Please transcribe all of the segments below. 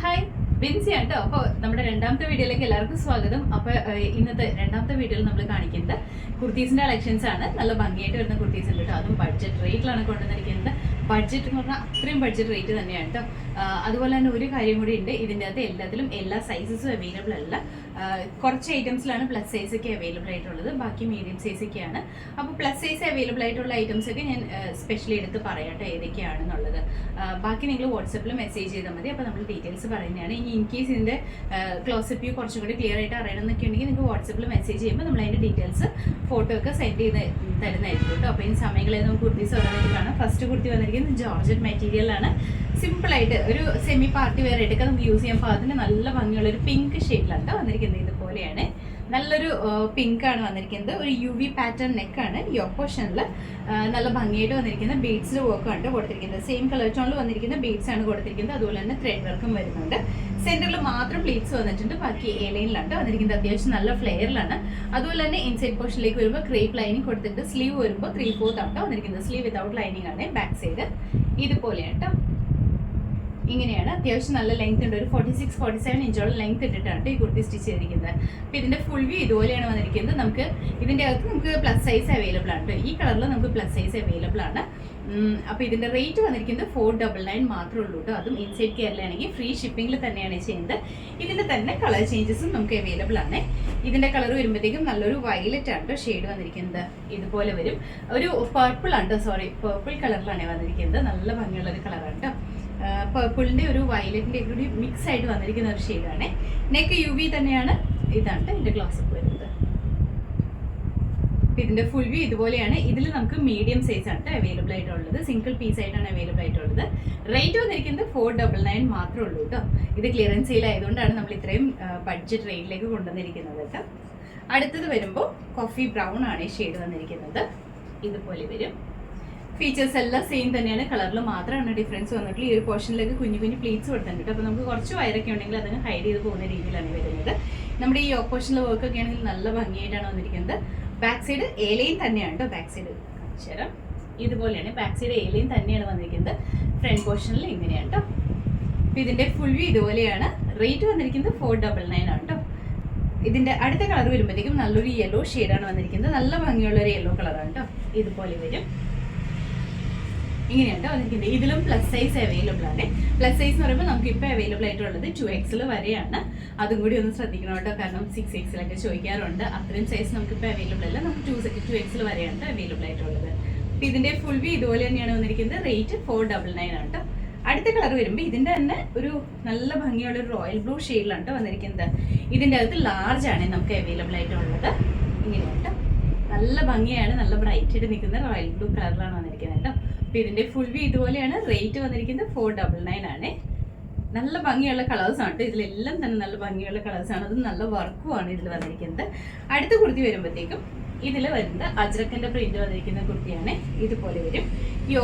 Hi Binsi ആട്ടോ. അപ്പോൾ നമ്മുടെ രണ്ടാമത്തെ വീഡിയോയിലേക്ക് എല്ലാവർക്കും സ്വാഗതം. അപ്പോൾ ഇന്നത്തെ രണ്ടാമത്തെ വീഡിയോയിൽ നമ്മൾ കാണിക്കുന്നത് കുർത്തീസിന്റെ കളക്ഷൻസ് ആണ്. നല്ല ഭംഗിയായിട്ട് വരുന്ന കുർത്തീസ് ഉണ്ട് കേട്ടോ. അതും ബഡ്ജറ്റ് റേറ്റിലാണ് കൊണ്ടുവന്നിരിക്കുന്നത്. ബഡ്ജറ്റ് എന്ന് പറഞ്ഞാൽ അത്രയും ബഡ്ജറ്റ് റേറ്റ് തന്നെയാണ് കേട്ടോ. അതുപോലെ തന്നെ ഒരു കാര്യം കൂടി ഉണ്ട്. ഇതിന്റെ അകത്ത് എല്ലാത്തിലും എല്ലാ സൈസസും അവൈലബിൾ അല്ല. കുറച്ച് ഐറ്റംസിലാണ് പ്ലസ് സൈസ് ഒക്കെ അവൈലബിൾ ആയിട്ടുള്ളത്. ബാക്കി മീഡിയം സൈസ് ഒക്കെയാണ്. അപ്പോൾ പ്ലസ് സൈസ് അവൈലബിൾ ആയിട്ടുള്ള ഐറ്റംസ് ഒക്കെ ഞാൻ സ്പെഷ്യലി എടുത്ത് പറയാട്ടെ ഏതൊക്കെയാണെന്നുള്ളത്. ബാക്കി നിങ്ങൾ വാട്സപ്പിൽ മെസ്സേജ് ചെയ്താൽ മതി. അപ്പോൾ നമ്മൾ ഡീറ്റെയിൽസ് പറയുന്നതാണ്. ഇനി ഇൻ കേസ് ഇതിന്റെ ക്ലോസപ്പ് വ്യൂ കുറച്ചും കൂടി ക്ലിയർ ആയിട്ട് അറിയണമെന്നൊക്കെ ഉണ്ടെങ്കിൽ നിങ്ങൾക്ക് വാട്സപ്പിൽ മെസ്സേജ് ചെയ്യുമ്പോൾ നമ്മൾ അതിന്റെ ഡീറ്റെയിൽസ് ഫോട്ടോ ഒക്കെ സെൻഡ് ചെയ്ത് തരുന്നതായിരിക്കും കേട്ടോ. അപ്പോൾ ഈ സമയങ്ങളിൽ നമുക്ക് കുർത്തീസ് ഓരോന്നായിട്ട് ഫസ്റ്റ് കുർത്തി വന്നിരിക്കുന്നത് ജോർജറ്റ് മെറ്റീരിയലാണ് സിമ്പിളായിട്ട് ഒരു സെമി പാർട്ടി വെയർ ആയിട്ടൊക്കെ നമുക്ക് യൂസ് ചെയ്യാൻ പാകത്തിന് നല്ല ഭംഗിയുള്ള ഒരു പിങ്ക് ഷെയ്ഡിലാണ് കേട്ടോ വന്നിരിക്കുന്നത്. ഇതുപോലെയാണ്. നല്ലൊരു പിങ്ക് ആണ് വന്നിരിക്കുന്നത്. ഒരു യു വി പാറ്റേൺ നെക്കാണ് ഈ ഓപ്പോഷനിൽ നല്ല ഭംഗിയായിട്ട് വന്നിരിക്കുന്ന ബീഡ്സിൽ വർക്ക് ആണ് കൊടുത്തിരിക്കുന്നത്. സെയിം കളർ ടോണിൽ വന്നിരിക്കുന്ന ബീഡ്സ് ആണ് കൊടുത്തിരിക്കുന്നത്. അതുപോലെ തന്നെ ത്രെഡ് വർക്കും വരുന്നുണ്ട്. സെന്ററിൽ മാത്രം പ്ലീറ്റ്സ് വന്നിട്ടുണ്ട്. ബാക്കി എ ലൈനിലാണ് വന്നിരിക്കുന്നത്. അത്യാവശ്യം നല്ല ഫ്ലെയറിലാണ് അതുപോലെ തന്നെ ഇൻസൈഡ് പോർഷനിലേക്ക് വരുമ്പോൾ ക്രേപ്പ് ലൈനിങ് കൊടുത്തിട്ട് സ്ലീവ് വരുമ്പോൾ ത്രീ ഫോർത്ത് ആട്ടോ വന്നിരിക്കുന്നത്. സ്ലീവ് വിതൗട്ട് ലൈനിങ് ആണ്. ബാക്ക് സൈഡ് ഇതുപോലെയാണ് കേട്ടോ ഇങ്ങനെയാണ്. അത്യാവശ്യം നല്ല ലെങ്ത് ഉണ്ട്. ഒരു ഫോർട്ടി സിക്സ് ഫോർട്ടി സെവൻ ഇഞ്ചോളം ലെങ്ത് ഇട്ടിട്ടാണ് ഈ കുർത്തി സ്റ്റിച്ച് ചെയ്തിരിക്കുന്നത്. അപ്പോൾ ഇതിന്റെ ഫുൾ വ്യൂ ഇതുപോലെയാണ് വന്നിരിക്കുന്നത്. നമുക്ക് ഇതിന്റെ അകത്ത് നമുക്ക് പ്ലസ് സൈസ് അവൈലബിൾ ആണ്. ഈ കളറിൽ നമുക്ക് പ്ലസ് സൈസ് അവൈലബിൾ ആണ്. അപ്പോൾ ഇതിന്റെ റേറ്റ് വന്നിരിക്കുന്നത് ഫോർ ഡബിൾ നയൻ മാത്രമേ ഉള്ളൂ കേട്ടോ അതും ഇൻസൈഡ് കേരളയാണെങ്കിൽ ഫ്രീ ഷിപ്പിംഗിൽ തന്നെയാണ് ചെയ്യുന്നത്. ഇതിന്റെ തന്നെ കളർ ചേഞ്ചസും നമുക്ക് അവൈലബിൾ ആണ്. ഇതിന്റെ കളർ വരുമ്പോഴത്തേക്കും നല്ലൊരു വയലറ്റ് ആണ് കേട്ടോ ഷെയ്ഡ് വന്നിരിക്കുന്നത്. ഇതുപോലെ വരും. ഒരു പർപ്പിൾ ആണ് സോറി പർപ്പിൾ കളറിലാണ് വന്നിരിക്കുന്നത്. നല്ല ഭംഗിയുള്ള ഒരു കളറാണ് കേട്ടോ പർപ്പിളിന്റെ ഒരു വയലറ്റിന്റെ കൂടി മിക്സ് ആയിട്ട് വന്നിരിക്കുന്ന ഒരു ഷെയ്ഡാണ് നെക്ക് യു വി തന്നെയാണ് ഇതാണ് ട്ടോ ഇതിന്റെ ഗ്ലാസ് വരുന്നത്. ഇതിന്റെ ഫുൾ വ്യൂ ഇതുപോലെയാണ്. ഇതിൽ നമുക്ക് മീഡിയം സൈസ് ആണ് അവൈലബിൾ ആയിട്ടുള്ളത്. സിംഗിൾ പീസ് ആയിട്ടാണ് അവൈലബിൾ ആയിട്ടുള്ളത്. റേറ്റ് വന്നിരിക്കുന്നത് ഫോർ ഡബിൾ നയൻ മാത്രമേ ഉള്ളൂ കേട്ടോ ഇത് ക്ലിയറൻസ് സെയിൽ ആയതുകൊണ്ടാണ് നമ്മൾ ഇത്രയും ബഡ്ജറ്റ് റേറ്റിലേക്ക് കൊണ്ടുവന്നിരിക്കുന്നത് കേട്ടോ അടുത്തത് വരുമ്പോൾ കോഫി ബ്രൗൺ ആണ് ഷെയ്ഡ് വന്നിരിക്കുന്നത്. ഇതുപോലെ വരും. ഫീച്ചേഴ്സ് എല്ലാം സെയിം തന്നെയാണ്. കളറിൽ മാത്രമാണ് ഡിഫറൻസ് വന്നിട്ടുള്ള ഈ ഒരു പോർഷനിലേക്ക് കുഞ്ഞു കുഞ്ഞു പ്ലീറ്റ്സ് കൊടുത്തിട്ടുണ്ട്. അപ്പോൾ നമുക്ക് കുറച്ച് വയറൊക്കെ ഉണ്ടെങ്കിൽ അതങ്ങ് ഹൈഡ് ചെയ്ത് പോകുന്ന രീതിയിലാണ് വരുന്നത്. നമ്മുടെ ഈ ഓപ്പോഷനിലെ വർക്ക് ഒക്കെ ആണെങ്കിൽ നല്ല ഭംഗിയായിട്ടാണ് വന്നിരിക്കുന്നത്. ബാക്ക് സൈഡ് ഏലയും തന്നെയാണ് കേട്ടോ ബാക്ക് സൈഡ് അക്ഷരം. ഇതുപോലെയാണ്. ബാക്ക് സൈഡ് ഏലയും തന്നെയാണ് വന്നിരിക്കുന്നത്. ഫ്രണ്ട് പോർഷനിൽ ഇങ്ങനെയാണ് കേട്ടോ ഇതിന്റെ ഫുൾ വ്യൂ ഇതുപോലെയാണ്. റേറ്റ് വന്നിരിക്കുന്നത് ഫോർ ഡബിൾ നയൻ ആണ് കേട്ടോ ഇതിന്റെ അടുത്ത കളർ വരുമ്പോഴത്തേക്കും നല്ലൊരു യെല്ലോ ഷെയ്ഡാണ് വന്നിരിക്കുന്നത്. നല്ല ഭംഗിയുള്ള ഒരു യെല്ലോ കളറാണ് കേട്ടോ ഇതുപോലെ വരും. ഇങ്ങനെയാണ് വന്നിരിക്കുന്നത് ഇതിലും പ്ലസ് സൈസ് അവൈലബിൾ ആണ്. പ്ലസ് സൈസ് എന്ന് പറയുമ്പോൾ നമുക്ക് ഇപ്പോൾ അവൈലബിൾ ആയിട്ടുള്ളത് ടു എക്സിൽ വരെയാണ്. അതും കൂടി ഒന്ന് ശ്രദ്ധിക്കണം കേട്ടോ. കാരണം സിക്സ് എക്സിലൊക്കെ ചോദിക്കാറുണ്ട്. അത്രയും സൈസ് നമുക്ക് ഇപ്പോൾ അവൈലബിൾ അല്ല. നമുക്ക് ടു ടു എക്സിൽ വരെയാണ് അവൈലബിൾ ആയിട്ടുള്ളത്. അപ്പോൾ ഇതിന്റെ ഫുൾ വ്യൂ ഇതുപോലെ തന്നെയാണ് വന്നിരിക്കുന്നത്. റേറ്റ് ഫോർ ഡബിൾ നയൻ ആണ് കേട്ടോ. അടുത്ത കളർ വരുമ്പോൾ ഇതിന്റെ തന്നെ ഒരു നല്ല ഭംഗിയുള്ള ഒരു റോയൽ ബ്ലൂ ഷെയ്ഡിലാണ് കേട്ടോ വന്നിരിക്കുന്നത്. ഇതിന്റെ അകത്ത് ലാർജ് ആണ് നമുക്ക് അവൈലബിൾ ആയിട്ടുള്ളത്. ഇങ്ങനെയാണ് നല്ല ഭംഗിയാണ്. നല്ല ബ്രൈറ്റ് ആയിട്ട് നിൽക്കുന്ന റോയൽ ബ്ലൂ കളറിലാണ് വന്നിരിക്കുന്നത് കേട്ടോ അപ്പൊ ഇതിന്റെ ഫുൾ വ്യൂ ഇതുപോലെയാണ്. റേറ്റ് വന്നിരിക്കുന്നത് ഫോർ ഡബിൾ നയൻ ആണ്. നല്ല ഭംഗിയുള്ള കളേഴ്സ് ആണ് കേട്ടോ ഇതിലെല്ലാം തന്നെ നല്ല ഭംഗിയുള്ള കളേഴ്സ് ആണ്. അതും നല്ല വർക്കും ആണ് ഇതിൽ വന്നിരിക്കുന്നത്. അടുത്ത കുർത്തി വരുമ്പോഴത്തേക്കും ഇതിൽ വരുന്നത് അജ്രക്കന്റെ പ്രിന്റ് വന്നിരിക്കുന്ന കുർത്തിയാണ്. ഇതുപോലെ വരും. യോ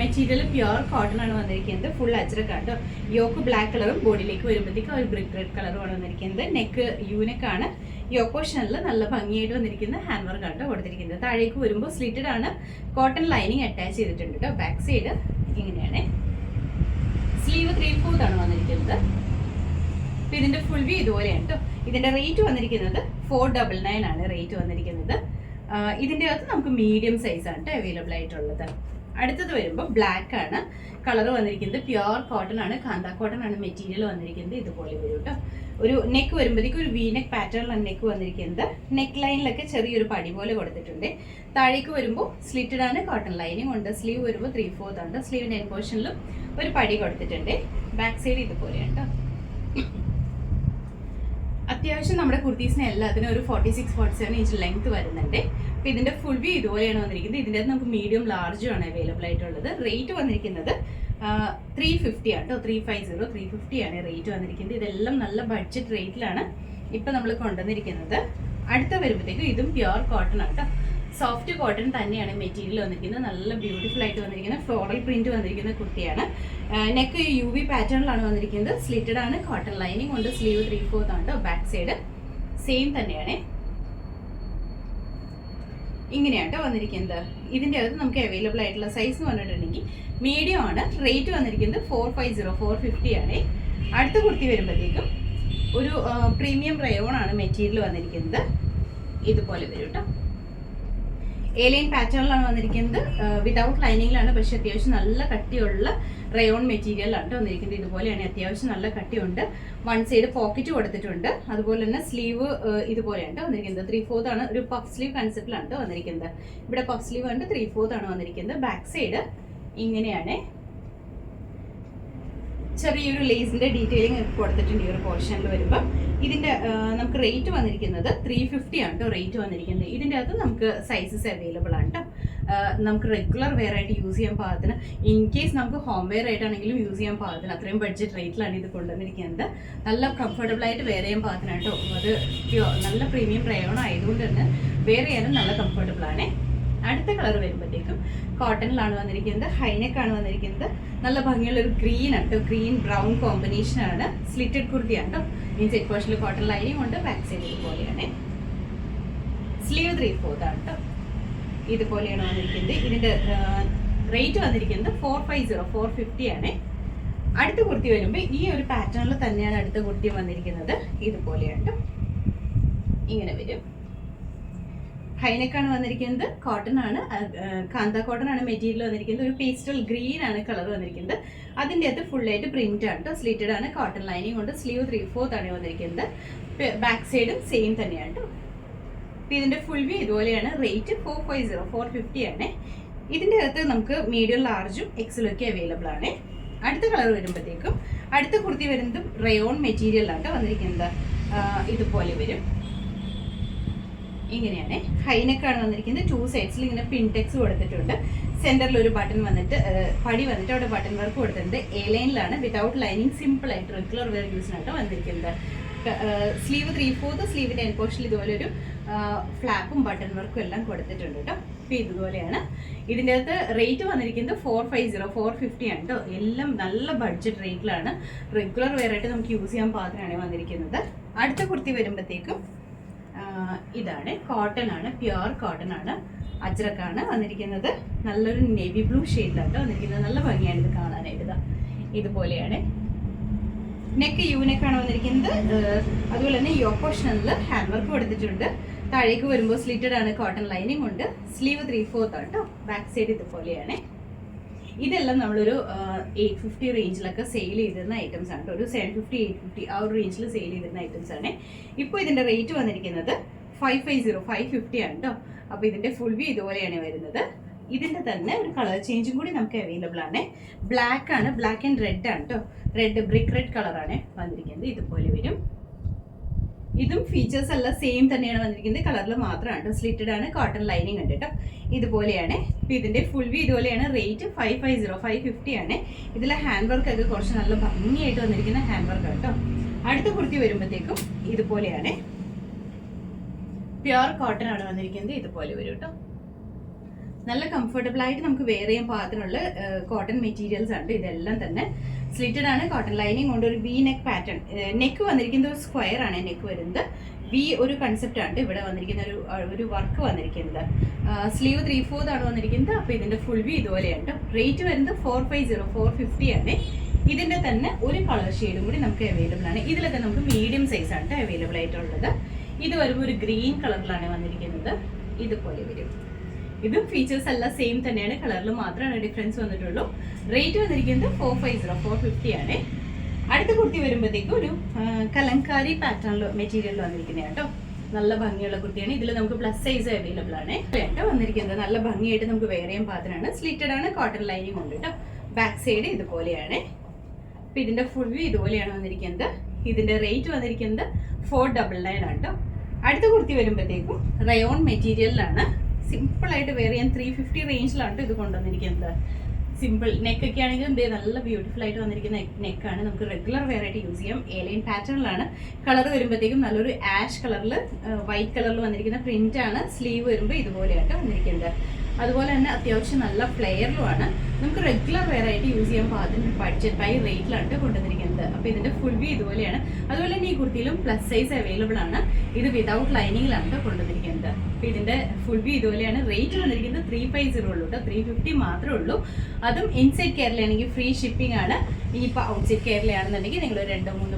മെറ്റീരിയൽ പ്യുവർ കോട്ടൺ ആണ് വന്നിരിക്കുന്നത്. ഫുൾ അജ്രക്കാണ് കേട്ടോ യോക്ക് ബ്ലാക്ക് കളറും ബോഡിയിലേക്ക് വരുമ്പോഴത്തേക്കും ഒരു ബ്രിക്ക് റെഡ് കളറുമാണ് വന്നിരിക്കുന്നത്. നെക്ക് യൂനെക്കാണ് യോ പോർഷനിൽ നല്ല ഭംഗിയായിട്ട് വന്നിരിക്കുന്ന ഹാൻഡ് വർക്ക് ആണ് കൊടുത്തിരിക്കുന്നത്. താഴേക്ക് വരുമ്പോൾ സ്ലിറ്റഡ് ആണ്. കോട്ടൺ ലൈനിങ് അറ്റാച്ച് ചെയ്തിട്ടുണ്ട് കേട്ടോ ബാക്ക് സൈഡ് ഇങ്ങനെയാണ്. സ്ലീവ് ത്രീ ഫോർത്ത് ആണ് വന്നിരിക്കുന്നത്. അപ്പം ഇതിന്റെ ഫുൾ വ്യൂ ഇതുപോലെയാണ് കേട്ടോ ഇതിന്റെ റേറ്റ് വന്നിരിക്കുന്നത് ഫോർ ഡബിൾ നയൻ ആണ് റേറ്റ് വന്നിരിക്കുന്നത്. ഇതിന്റെ അകത്ത് നമുക്ക് മീഡിയം സൈസ് ആണ് അവൈലബിൾ ആയിട്ടുള്ളത്. അടുത്തത് വരുമ്പോൾ ബ്ലാക്ക് ആണ്. കളർ വന്നിരിക്കുന്നത് പ്യുവർ കോട്ടൺ ആണ്. കാന്ത കോട്ടൺ ആണ് മെറ്റീരിയൽ വന്നിരിക്കുന്നത് ഇതുപോലെ വരും കേട്ടോ ഒരു നെക്ക് വരുമ്പോഴത്തേക്കും ഒരു വി നെക്ക് പാറ്റേണിലാണ് നെക്ക് വന്നിരിക്കുന്നത്. നെക്ക് ലൈനിലൊക്കെ ചെറിയൊരു പടി പോലെ കൊടുത്തിട്ടുണ്ട്. താഴേക്ക് വരുമ്പോൾ സ്ലിറ്റഡ് ആണ് കോട്ടൺ ലൈനിങ് ഉണ്ട്. സ്ലീവ് വരുമ്പോൾ ത്രീ ഫോർത്ത് ഉണ്ട് സ്ലീവിന്റെ എൻ പോർഷനിലും ഒരു പടി കൊടുത്തിട്ടുണ്ട്. ബാക്ക് സൈഡ് ഇതുപോലെയാണ് കേട്ടോ അത്യാവശ്യം നമ്മുടെ കുർത്തീസിന് എല്ലാത്തിനും ഒരു forty six forty seven inch length വരുന്നുണ്ട്. അപ്പൊ ഇതിന്റെ ഫുൾ വ്യൂ ഇതുപോലെയാണ് വന്നിരിക്കുന്നത്. അകത്ത് നമുക്ക് മീഡിയം ലാർജും ആണ് അവൈലബിൾ ആയിട്ടുള്ളത്. റേറ്റ് വന്നിരിക്കുന്നത് ത്രീ ഫിഫ്റ്റി ആണ് കേട്ടോ three five zero three fifty ആണ് റേറ്റ് വന്നിരിക്കുന്നത്. ഇതെല്ലാം നല്ല ബഡ്ജറ്റ് റേറ്റിലാണ് ഇപ്പൊ നമ്മൾ കൊണ്ടുവന്നിരിക്കുന്നത്. അടുത്ത വരുമ്പോഴത്തേക്കും ഇതും പ്യുവർ കോട്ടൺ ആണ് കേട്ടോ സോഫ്റ്റ് കോട്ടൺ തന്നെയാണ് മെറ്റീരിയൽ വന്നിരിക്കുന്നത്. നല്ല ബ്യൂട്ടിഫുൾ ആയിട്ട് വന്നിരിക്കുന്ന ഫ്ലോറൽ പ്രിന്റ് വന്നിരിക്കുന്ന കുർത്തിയാണ്. നെക്ക് യു വി പാറ്റേണിലാണ് വന്നിരിക്കുന്നത്. സ്ലിറ്റഡ് ആണ്. കോട്ടൺ ലൈനിങ് ഉണ്ട്. സ്ലീവ് ത്രീ ഫോർത്ത് ആണ് ബാക്ക് സൈഡ് സെയിം തന്നെയാണ്. ഇങ്ങനെയാട്ടോ വന്നിരിക്കുന്നത്. ഇതിന്റെ അകത്ത് നമുക്ക് അവൈലബിൾ ആയിട്ടുള്ള സൈസ് എന്ന് പറഞ്ഞിട്ടുണ്ടെങ്കിൽ മീഡിയം ആണ്. റേറ്റ് വന്നിരിക്കുന്നത് four five zero four fifty ആണ്. അടുത്ത കുർത്തി വരുമ്പോഴത്തേക്കും ഒരു പ്രീമിയം റയോൺ ആണ് മെറ്റീരിയൽ വന്നിരിക്കുന്നത്. ഇതുപോലെ വരും കേട്ടോ ഏലിയൻ പാറ്റേണിലാണ് വന്നിരിക്കുന്നത്. വിതൗട്ട് ലൈനിങ്ങിലാണ് പക്ഷെ അത്യാവശ്യം നല്ല കട്ടിയുള്ള റയോൺ മെറ്റീരിയലാണ് വന്നിരിക്കുന്നത്. ഇതുപോലെയാണ് അത്യാവശ്യം നല്ല കട്ടിയുണ്ട്. വൺ സൈഡ് പോക്കറ്റ് കൊടുത്തിട്ടുണ്ട് അതുപോലെ തന്നെ സ്ലീവ് ഇതുപോലെയാണ് വന്നിരിക്കുന്നത്. ത്രീ ഫോർത്ത് ആണ്. ഒരു പഫ് സ്ലീവ് കൺസെപ്റ്റിലാണ് വന്നിരിക്കുന്നത്. ഇവിടെ പഫ് സ്ലീവ് ഉണ്ട് ത്രീ ഫോർത്ത് ആണ് വന്നിരിക്കുന്നത്. ബാക്ക് സൈഡ് ഇങ്ങനെയാണ്. ചെറിയൊരു ലേസിന്റെ ഡീറ്റെയിലിംഗ് കൊടുത്തിട്ടുണ്ട് ഈ ഒരു പോർഷനിൽ വരുമ്പോൾ ഇതിന്റെ നമുക്ക് റേറ്റ് വന്നിരിക്കുന്നത് ത്രീ ഫിഫ്റ്റി ആണ് കേട്ടോ റേറ്റ് വന്നിരിക്കുന്നത്. ഇതിന്റെ അകത്ത് നമുക്ക് സൈസസ് അവൈലബിൾ ആണ് കേട്ടോ നമുക്ക് റെഗുലർ വെയർ ആയിട്ട് യൂസ് ചെയ്യാൻ പാകത്തിന് ഇൻ കേസ് നമുക്ക് ഹോം വെയർ ആയിട്ടാണെങ്കിലും യൂസ് ചെയ്യാൻ പാകത്തിന് അത്രയും ബഡ്ജറ്റ് റേറ്റിലാണ് ഇത് കൊണ്ടുവന്നിരിക്കുന്നത്. നല്ല കംഫർട്ടബിൾ ആയിട്ട് വെയർ ചെയ്യാൻ പാകത്തിന് കേട്ടോ അത് നല്ല പ്രീമിയം പ്രയോണം ആയതുകൊണ്ട് തന്നെ വെയർ ചെയ്യാനും നല്ല കംഫർട്ടബിൾ ആണ്. അടുത്ത കളർ വരുമ്പോഴത്തേക്കും കോട്ടണിലാണ് വന്നിരിക്കുന്നത് ഹൈനെക്കാണ് വന്നിരിക്കുന്നത്. നല്ല ഭംഗിയുള്ള ഒരു ഗ്രീൻ ആണ് ഗ്രീൻ ബ്രൗൺ കോമ്പിനേഷൻ ആണ്. സ്ലിറ്റഡ് കുർത്തിയാണ് കേട്ടോ മീൻസ് പോർഷനിൽ കോട്ടൺ ലൈനിങ് ഉണ്ട് ബാക്ക് സൈഡ് ഇതുപോലെയാണ് സ്ലീവ് ത്രീ ഫോർത്ത് ആണ് കേട്ടോ ഇതുപോലെയാണ് വന്നിരിക്കുന്നത്. ഇതിന്റെ റേറ്റ് വന്നിരിക്കുന്നത് four five zero four fifty ആണ്. അടുത്ത കുർത്തി വരുമ്പോൾ ഈ ഒരു പാറ്റേണിൽ തന്നെയാണ് അടുത്ത കുർത്തി വന്നിരിക്കുന്നത്. ഇതുപോലെയാണ് ഇങ്ങനെ വരും. ഹൈനെക്കാണ് വന്നിരിക്കുന്നത് കോട്ടൺ ആണ് കാന്ത കോട്ടൺ ആണ് മെറ്റീരിയൽ വന്നിരിക്കുന്നത് ഒരു പേസ്റ്റൽ ഗ്രീൻ ആണ് കളർ വന്നിരിക്കുന്നത്. അതിന്റെ അകത്ത് ഫുള്ളായിട്ട് പ്രിന്റ് ആണ് കേട്ടോ സ്ലീറ്റഡ് ആണ് കോട്ടൺ ലൈനിങ് കൊണ്ട് സ്ലീവ് ത്രീ ഫോർത്ത് ആണ് വന്നിരിക്കുന്നത്. ബാക്ക് സൈഡും സെയിം തന്നെയാണ് കേട്ടോ ഇതിന്റെ ഫുൾ വ്യൂ ഇതുപോലെയാണ് rate four five zero four fifty ആണ്. ഇതിന്റെ അകത്ത് നമുക്ക് മീഡിയം ലാർജും എക്സലൊക്കെ അവൈലബിൾ ആണ്. അടുത്ത കളർ വരുമ്പോഴത്തേക്കും അടുത്ത കുർത്തി വരുന്നതും റയോൺ മെറ്റീരിയലാണ് വന്നിരിക്കുന്നത്. ഇതുപോലെ വരും. ഇങ്ങനെയാണ്. ഹൈനെക്കാണ് വന്നിരിക്കുന്നത്. ടു സൈഡ്സിൽ ഇങ്ങനെ പിൻടെക്സ് കൊടുത്തിട്ടുണ്ട്. സെന്ററിൽ ഒരു ബട്ടൺ വന്നിട്ട് പടി വന്നിട്ട് അവിടെ ബട്ടൺ വർക്ക് കൊടുത്തിട്ടുണ്ട്. എ ലൈനിലാണ് വിതൗട്ട് ലൈനിങ് സിമ്പിൾ ആയിട്ട് റെഗുലർ വെയർ യൂസിനായിട്ട് വന്നിരിക്കുന്നത്. സ്ലീവ് ത്രീ ഫോർത്ത് സ്ലീവിന്റെ എൻ പോർഷനിൽ ഇതുപോലെ ഒരു ഫ്ലാപ്പും ബട്ടൺ വർക്കും എല്ലാം കൊടുത്തിട്ടുണ്ട് കേട്ടോ അപ്പോൾ ഇതുപോലെയാണ്. ഇതിന്റെ അകത്ത് റേറ്റ് വന്നിരിക്കുന്നത് four five zero four fifty ആണ് കേട്ടോ എല്ലാം നല്ല ബഡ്ജറ്റ് റേറ്റിലാണ് റെഗുലർ വെയർ ആയിട്ട് നമുക്ക് യൂസ് ചെയ്യാൻ പാത്രമാണ് വന്നിരിക്കുന്നത്. അടുത്ത കുർത്തി വരുമ്പോഴത്തേക്കും ഇതാണ്. കോട്ടൺ ആണ്. പ്യുവർ കോട്ടൺ ആണ്. അജ്രക്കാണ് വന്നിരിക്കുന്നത്. നല്ലൊരു നേവി ബ്ലൂ ഷെയ്ഡിലാണ് വന്നിരിക്കുന്നത്. നല്ല ഭംഗിയാണ് ഇത് കാണാനായിട്ട് ഇതാ. ഇതുപോലെയാണ്. നെക്ക് യൂനെക്കാണ് വന്നിരിക്കുന്നത്. അതുപോലെ തന്നെ യോ പോർഷനിൽ ഹാൻഡ് വർക്ക് കൊടുത്തിട്ടുണ്ട്. താഴേക്ക് വരുമ്പോൾ സ്ലിറ്റഡ് ആണ് കോട്ടൺ ലൈനിങ് ഉണ്ട്. സ്ലീവ് ത്രീ ഫോർത്ത് ആണ് കേട്ടോ ബാക്ക് സൈഡ് ഇതുപോലെയാണ്. ഇതെല്ലാം നമ്മളൊരു എയ്റ്റ് ഫിഫ്റ്റി റേഞ്ചിലൊക്കെ സെയിൽ ചെയ്തിരുന്ന ഐറ്റംസ് ആണ്. ഒരു സെവൻ ഫിഫ്റ്റി എയ്റ്റ് ഫിഫ്റ്റി ആ ഒരു റേഞ്ചിൽ സെയിൽ ചെയ്തിരുന്ന ഐറ്റംസ് ആണ്. ഇപ്പോൾ ഇതിന്റെ റേറ്റ് വന്നിരിക്കുന്നത് five five zero five fifty ആണ് കേട്ടോ അപ്പോൾ ഇതിന്റെ ഫുൾ വ്യൂ ഇതുപോലെയാണ് വരുന്നത്. ഇതിന്റെ തന്നെ ഒരു കളർ ചേഞ്ചും കൂടി നമുക്ക് അവൈലബിൾ ആണ്. ബ്ലാക്ക് ആണ് ബ്ലാക്ക് ആൻഡ് റെഡ് ആണ് കേട്ടോ റെഡ് ബ്രിക്ക് റെഡ് കളറാണ് വന്നിരിക്കുന്നത്. ഇതുപോലെ വരും. ഇതും ഫീച്ചേഴ്സ് എല്ലാം സെയിം തന്നെയാണ് വന്നിരിക്കുന്നത്. കളറിൽ മാത്രമാണ്. സ്ലിറ്റഡ് ആണ്. കോട്ടൺ ലൈനിങ് ഉണ്ട് കേട്ടോ ഇതുപോലെയാണ്. ഇപ്പൊ ഇതിന്റെ ഫുൾ വി ഇതുപോലെയാണ്. Rate five five zero five fifty ആണ്. ഇതിലെ ഹാൻഡ് വർക്ക് ഒക്കെ കുറച്ച് നല്ല ഭംഗിയായിട്ട് വന്നിരിക്കുന്ന ഹാൻഡ് വർക്ക് കേട്ടോ അടുത്ത കുർത്തി വരുമ്പോഴത്തേക്കും ഇതുപോലെയാണ്. പ്യുവർ കോട്ടൺ ആണ് വന്നിരിക്കുന്നത്. ഇതുപോലെ വരും കേട്ടോ നല്ല കംഫർട്ടബിൾ ആയിട്ട് നമുക്ക് വെയർ ചെയ്യാൻ പാകത്തിനുള്ള കോട്ടൺ മെറ്റീരിയൽസ് ഉണ്ട്. ഇതെല്ലാം തന്നെ. സ്ലിറ്റഡ് ആണ്. കോട്ടൺ ലൈനിങ് കൊണ്ട് ഒരു വി നെക്ക് പാറ്റേൺ നെക്ക് വന്നിരിക്കുന്നത് സ്ക്വയർ ആണ് നെക്ക് വരുന്നത്. വി ഒരു കൺസെപ്റ്റ് ആണ് ഇവിടെ വന്നിരിക്കുന്ന ഒരു ഒരു വർക്ക് വന്നിരിക്കുന്നത്. സ്ലീവ് ത്രീ ഫോർത്ത് ആണ് വന്നിരിക്കുന്നത്. അപ്പോൾ ഇതിന്റെ ഫുൾ വി ഇതുപോലെയുണ്ട്. റേറ്റ് വരുന്നത് four five zero four fifty ആണ്. ഇതിന്റെ തന്നെ ഒരു കളർ ഷെയ്ഡും കൂടി നമുക്ക് അവൈലബിൾ ആണ്. ഇതിലൊക്കെ നമുക്ക് മീഡിയം സൈസ് ആണ് അവൈലബിൾ ആയിട്ടുള്ളത്. ഇത് വരുമ്പോൾ ഒരു ഗ്രീൻ കളറിലാണ് വന്നിരിക്കുന്നത്. ഇതുപോലെ വരും. ഇതും ഫീച്ചേഴ്സ് എല്ലാം സെയിം തന്നെയാണ്. കളറിൽ മാത്രമാണ് ഡിഫറൻസ് വന്നിട്ടുള്ളൂ. റേറ്റ് വന്നിരിക്കുന്നത് four five zero four fifty ആണ്. അടുത്ത കുർത്തി വരുമ്പോഴത്തേക്കും ഒരു കലങ്കാരി പാറ്റേണിൽ മെറ്റീരിയൽ വന്നിരിക്കുന്നത് കേട്ടോ. നല്ല ഭംഗിയുള്ള കുർത്തിയാണ്. ഇതിൽ നമുക്ക് പ്ലസ് സൈസ് അവൈലബിൾ ആണ്. കേട്ടോ വന്നിരിക്കുന്നത്. നല്ല ഭംഗിയായിട്ട് നമുക്ക് ചെയ്യാൻ പാത്രമാണ് സ്ലിറ്റഡ് ആണ് കോട്ടൺ ലൈനിങ് ഉണ്ട് കേട്ടോ. ബാക്ക് സൈഡ് ഇതുപോലെയാണ്. അപ്പൊ ഇതിന്റെ ഫുൾ വ്യൂ ഇതുപോലെയാണ് വന്നിരിക്കുന്നത്. ഇതിന്റെ റേറ്റ് വന്നിരിക്കുന്നത് ഫോർ ഡബിൾ നയൻ ആണ് കേട്ടോ. അടുത്ത കുർത്തി വരുമ്പോഴത്തേക്കും റയോൺ മെറ്റീരിയലിലാണ് സിമ്പിൾ ആയിട്ട് ഞാൻ ത്രീ ഫിഫ്റ്റി റേഞ്ചിലാണ് ഇത് കൊണ്ടുവന്നിരിക്കുന്നത്. സിമ്പിൾ നെക്ക് ഒക്കെ ആണെങ്കിലും ഇതേ നല്ല ബ്യൂട്ടിഫുൾ ആയിട്ട് വന്നിരിക്കുന്ന നെക്കാണ് നമുക്ക് റെഗുലർ വെയർ ആയിട്ട് യൂസ് ചെയ്യാം. ഏലൈൻ പാറ്റേണിലാണ് കളർ വരുമ്പോഴത്തേക്കും നല്ലൊരു ആഷ് കളറിൽ വൈറ്റ് കളറിൽ വന്നിരിക്കുന്ന പ്രിന്റ് ആണ്. സ്ലീവ് വരുമ്പോൾ ഇതുപോലെയായിട്ട് വന്നിരിക്കുന്നത്. അതുപോലെ തന്നെ അത്യാവശ്യം നല്ല ഫ്ലെയറിലുമാണ് നമുക്ക് റെഗുലർ വെയർ ആയിട്ട് യൂസ് ചെയ്യാൻ പാകത്തിന് ബഡ്ജറ്റ് ബൈ റേറ്റിലാണ് കൊണ്ടുവന്നിരിക്കുന്നത്. അപ്പോൾ ഇതിന്റെ ഫുൾ വ്യൂ ഇതുപോലെയാണ്. അതുപോലെ തന്നെ ഈ കുർത്തിയിലും പ്ലസ് സൈസ് അവൈലബിൾ ആണ്. ഇത് വിതൗട്ട് ലൈനിങ്ങിലാണ് കൊണ്ടുവന്നിരിക്കുന്നത്. അപ്പോൾ ഇതിന്റെ ഫുൾ വ്യൂ ഇതുപോലെയാണ്. റേറ്റ് വന്നിരിക്കുന്നത് ത്രീ ഫൈവ് സീറോ ഉള്ളൂ കേട്ടോ ത്രീ ഫിഫ്റ്റി മാത്രമേ ഉള്ളൂ. അതും ഇൻസൈഡ് കേരളയാണെങ്കിൽ ഫ്രീ ഷിപ്പിംഗ് ആണ്. ഈ ഇനിയിപ്പോൾ ഔട്ട്സൈഡ് കേരളയാണെന്നുണ്ടെങ്കിൽ നിങ്ങൾ രണ്ടോ മൂന്ന്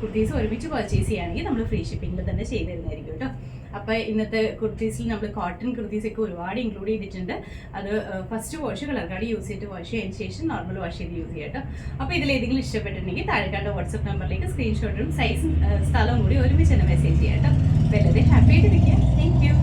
കുർത്തീസ് ഒരുമിച്ച് പർച്ചേസ് ചെയ്യുകയാണെങ്കിൽ നമ്മൾ ഫ്രീ ഷിപ്പിംഗിൽ തന്നെ ചെയ്തു തരുന്നതായിരിക്കും കേട്ടോ അപ്പോൾ ഇന്നത്തെ കുർത്തീസിൽ നമ്മൾ കോട്ടൺ കുർത്തീസ് ഒക്കെ ഒരുപാട് ഇൻക്ലൂഡ് ചെയ്തിട്ടുണ്ട്. അത് first wash colour card use ചെയ്തിട്ട് വാഷ് ചെയ്തതിന് ശേഷം നോർമൽ വാഷ് ചെയ്ത് യൂസ് ചെയ്യാം കേട്ടോ ഇതിൽ ഏതെങ്കിലും ഇഷ്ടപ്പെട്ടിട്ടുണ്ടെങ്കിൽ താഴെ കണ്ട വാട്സപ്പ് നമ്പറിലേക്ക് സ്ക്രീൻഷോട്ടും സൈസും സ്ഥലവും കൂടി ഒരുമിച്ച് തന്നെ മെസ്സേജ് ചെയ്യാം കേട്ടോ അപ്പോൾ എല്ലാവരും ഹാപ്പി ആയിട്ടിരിക്കുക. Thank you